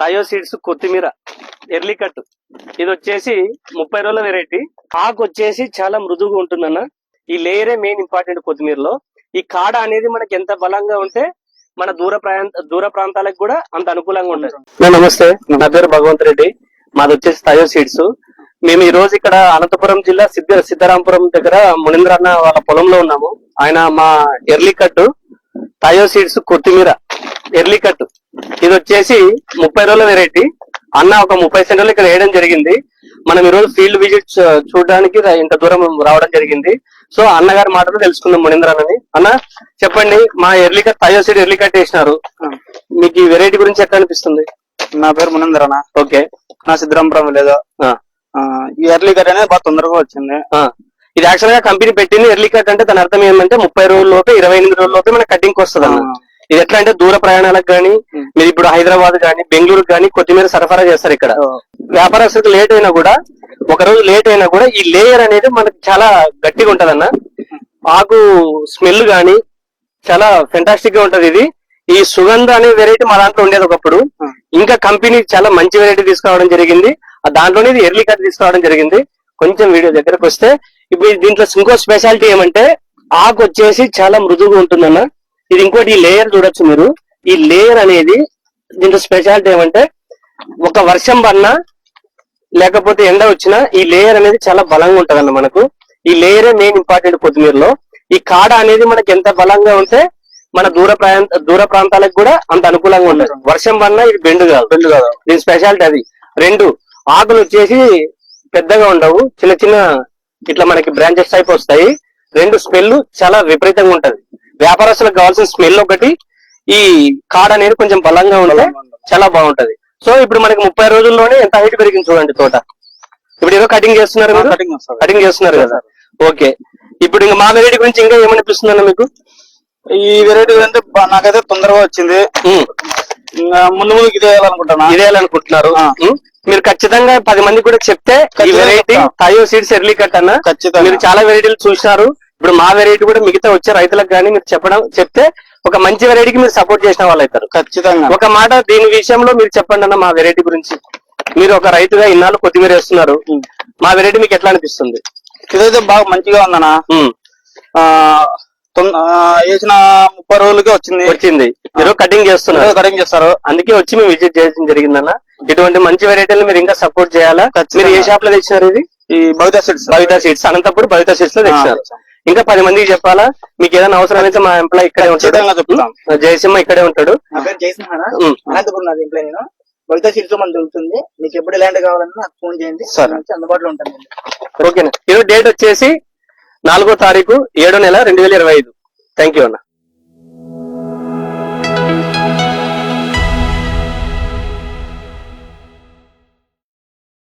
టయో seeds కొత్తిమీర early cut. ఇది వచ్చేసి ముప్పై రోజుల వెరైటీ. ఆకు వచ్చేసి చాలా మృదువుగా ఉంటుందన్న. ఈ లేయరే మెయిన్ ఇంపార్టెంట్ కొత్తిమీరలో. ఈ కాడ అనేది మనకి ఎంత బలంగా ఉంటే మన దూర ప్రాంత దూర ప్రాంతాలకు కూడా అంత అనుకూలంగా ఉంటుంది. నమస్తే. నా పేరు భగవంత్ రెడ్డి. మాది వచ్చేసి తయో సీడ్స్. మేము ఈ రోజు ఇక్కడ అనంతపురం జిల్లా సిద్ధ సిద్ధరాంపురం దగ్గర మునీంద్ర అన్న వాళ్ళ పొలంలో ఉన్నాము. ఆయన మా ఎర్లీ కట్టు టయో సీడ్స్ కొత్తిమీర ఎర్లీ కట్ ఇది వచ్చేసి ముప్పై రోజుల వెరైటీ అన్న ఒక ముప్పై సెంటర్లు ఇక్కడ వేయడం జరిగింది. మనం ఈ రోజు ఫీల్డ్ విజిట్ చూడడానికి ఇంత దూరం రావడం జరిగింది. సో అన్నగారి మాటలు తెలుసుకుందాం మునీంద్ర అన్నని. అన్న చెప్పండి మా ఎర్లీ కట్ టయో సీడ్ ఎర్లీ కట్ వేసినారు. మీకు ఈ వెరైటీ గురించి ఎట్లా అనిపిస్తుంది? నా పేరు మునందరణ ఓకే. నా సిద్ధరాంపురం లేదు ఈ ఎర్లీ కట్ అనేది బాగా తొందరగా వచ్చింది. ఇది యాక్చువల్గా కంపెనీ పెట్టింది ఎర్లీ కట్ అంటే దాని అర్థం ఏంటంటే ముప్పై రోజుల లోపే ఇరవై ఎనిమిది రోజుల లోపే మన కటింగ్ వస్తుంది అన్న. ఇది ఎట్లా అంటే దూర ప్రయాణాలకు గానీ ఉం. మీరు ఇప్పుడు హైదరాబాద్ గానీ బెంగళూరు గానీ కొత్తిమీర సరఫరా చేస్తారు ఇక్కడ. వ్యాపారస్తులకు లేట్ అయినా కూడా ఒక రోజు లేట్ అయినా కూడా ఈ లేయర్ అనేది మనకి చాలా గట్టిగా ఉంటదన్న. ఆకు స్మెల్ గానీ చాలా ఫెంటాస్టిక్గా ఉంటది ఇది. ఈ సుగంధ అనే వెరైటీ మా దాంట్లో ఉండేది ఒకప్పుడు. ఇంకా కంపెనీ చాలా మంచి వెరైటీ తీసుకురావడం జరిగింది. ఆ దాంట్లోనే ఇది ఎర్లీ కట్ తీసుకురావడం జరిగింది. కొంచెం వీడియో దగ్గరకు వస్తే ఇప్పుడు దీంట్లో ఇంకో స్పెషాలిటీ ఏమంటే ఆకు వచ్చేసి చాలా మృదువుగా ఉంటుందన్న. ఇది ఇంకోటి ఈ లేయర్ చూడొచ్చు మీరు. ఈ లేయర్ అనేది దీంట్లో స్పెషాలిటీ ఏమంటే ఒక వర్షం పడినా లేకపోతే ఎండ వచ్చినా ఈ లేయర్ అనేది చాలా బలంగా ఉంటదన్న మనకు. ఈ లేయరే మెయిన్ ఇంపార్టెంట్ కొత్తిమీరలో. ఈ కాడ అనేది మనకి ఎంత బలంగా ఉంటే మన దూర ప్రాంత దూర ప్రాంతాలకు కూడా అంత అనుకూలంగా ఉంటుంది వర్షం పడినా ఇది బెండు కాదు. బెండు కాదు. దీని స్పెషాలిటీ అది. రెండు ఆకులు వచ్చేసి పెద్దగా ఉండవు. చిన్న చిన్న ఇట్లా మనకి బ్రాంచెస్ టైప్ వస్తాయి. రెండు స్మెల్ చాలా విపరీతంగా ఉంటది. వ్యాపారస్తులకు కావాల్సిన స్మెల్ ఒకటి ఈ కాడ అనేది కొంచెం బలంగా ఉంటే చాలా బాగుంటది. సో ఇప్పుడు మనకి ముప్పై రోజుల్లోనే ఎంత హైట్ పెరిగింది చూడండి తోట. ఇప్పుడు ఏదో కటింగ్ చేస్తున్నారు కటింగ్ చేస్తున్నారు కదా. ఓకే. ఇప్పుడు ఇంకా మా వెరైటీ గురించి ఇంకా ఏమనిపిస్తుందన్న మీకు? ఈ వెరైటీ అంటే నాకైతే తొందరగా వచ్చింది. ముందు ముందుకు ఇదే వేయాలనుకుంటున్నా. ఇదే. ఉమ్, మీరు ఖచ్చితంగా పది మంది కూడా చెప్తే ఈ వెరైటీ. టయో సీడ్స్ ఎర్లీ కట్ అన్న. ఖచ్చితంగా. మీరు చాలా వెరైటీలు చూసినారు ఇప్పుడు మా వెరైటీ కూడా మిగతా వచ్చే రైతులకు కానీ మీరు చెప్పడం చెప్తే ఒక మంచి వెరైటీకి మీరు సపోర్ట్ చేసిన వాళ్ళు అవుతారు. ఖచ్చితంగా. ఒక మాట దీని విషయంలో మీరు చెప్పండి అన్న మా వెరైటీ గురించి. మీరు ఒక రైతుగా ఇన్నాళ్ళు కొత్తిమీర వేస్తున్నారు. మా వెరైటీ మీకు ఎట్లా అనిపిస్తుంది? ఇదైతే బాగా మంచిగా ఆ, వేసిన ముప్పై రోజులకే వచ్చింది. వచ్చింది. మీరు కటింగ్ చేస్తున్నారు. కటింగ్ చేస్తారు. అందుకే వచ్చి మేము విజిట్ చేయడం జరిగిందన్న. ఇటువంటి మంచి వెరైటీలు మీరు ఇంకా సపోర్ట్ చేయాలా. మీరు ఏ షాప్లో తెచ్చినారు ఇది? ఈ భవిత సెట్స్ భవిత సీట్స్ అనంతపురం భవిత సీట్స్లో తెచ్చినారు. ఇంకా పది మందికి చెప్పాలా? మీకు ఏదైనా అవసరం అయితే మా ఎంప్లాయ్ ఇక్కడే ఉంటాడు. జయసింహ ఇక్కడే ఉంటాడు. అనంతపురం నాది ఇంట్లో నేను. భవిత సీట్స్ మన దొరుకుతుంది. మీకు ఎప్పుడు ఎలాంటి కావాలన్నా నాకు ఫోన్ చేయండి. అందుబాటులో ఉంటాను ఓకేనా? ఈరోజు డేట్ వచ్చేసి నాలుగో తారీఖు ఏడో నెల రెండు వేల ఇరవై ఐదు. థ్యాంక్ యూ అన్న.